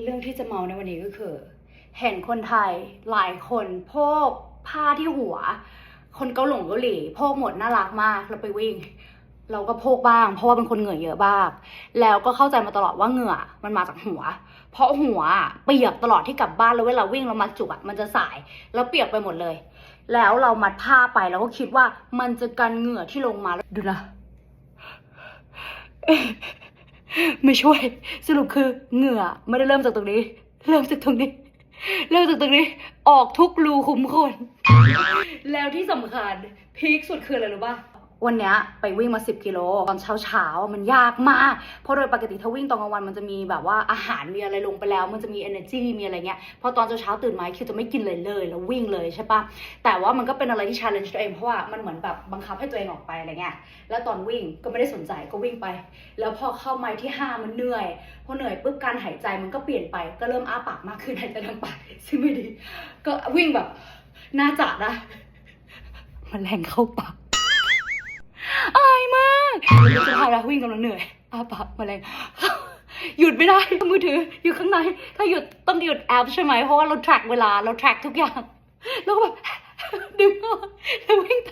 เรื่องที่จะเมาในวันนี้ก็คือ เห็นคนไทยหลายคนโพกผ้าที่หัว คนเกาหลงเกาหลีโพกหมดน่ารักมากแล้วไปวิ่ง เราก็โพกบ้าง เพราะว่าเป็นคนเหงื่อเยอะบ้างแล้วก็เข้าใจมาตลอดว่าเหงื่อมันมาจากหัว เพราะหัวอะเปียกตลอดที่กลับบ้านแล้วเวลาวิ่งเรามาจุกอะมันจะสายแล้วเปียกไปหมดเลย แล้วเรามัดผ้าไปแล้วก็คิดว่ามันจะกันเหงื่อที่ลงมาดูนะ ไม่ช่วย สรุปคือเหงื่อไม่ได้เริ่มจากตรงนี้ เริ่มจากตรงนี้ เริ่มจากตรงนี้ ออกทุกรูขุมขนแล้วที่สำคัญพีคสุดคืออะไรรู้ป่ะ วันนี้ไปวิ่งมา 10 กิโลตอนเช้าเช้ามันยากมาก เพราะโดยปกติถ้าวิ่งตอนกลางวันมันจะมีแบบว่าอาหารมีอะไรลงไปแล้ว มันจะมี energy มีอะไรเงี้ยพอตอนเช้าเช้าตื่นมาคิวจะไม่กินเลยเลย แล้ววิ่งเลยใช่ปะแต่ว่ามันก็เป็นอะไรที่ challenge ตัวเองเพราะว่ามันเหมือนแบบบังคับให้ตัวเองออกไปอะไรเงี้ยแล้วตอนวิ่งก็ไม่ได้สนใจก็วิ่งไป แล้วพอเข้าไมล์ที่ 5 มันเหนื่อยพอเหนื่อยปุ๊บการหายใจมันก็เปลี่ยนไปก็เริ่มอ้าปากมากขึ้นหายใจทางปากซึ่งไม่ดี ก็วิ่งแบบน่าจัดนะมันแรงเข้าปาก สุดท้ายแล้ววิ่งกำลังเหนื่อยอาปากมาแรงหยุดไม่ได้มือถืออยู่ข้างใน ถ้าหยุดต้องหยุดแอปใช่ไหมเพราะว่าเรา track เวลาเรา track ทุกอย่าง แล้วก็แบบดึงแล้ววิ่งต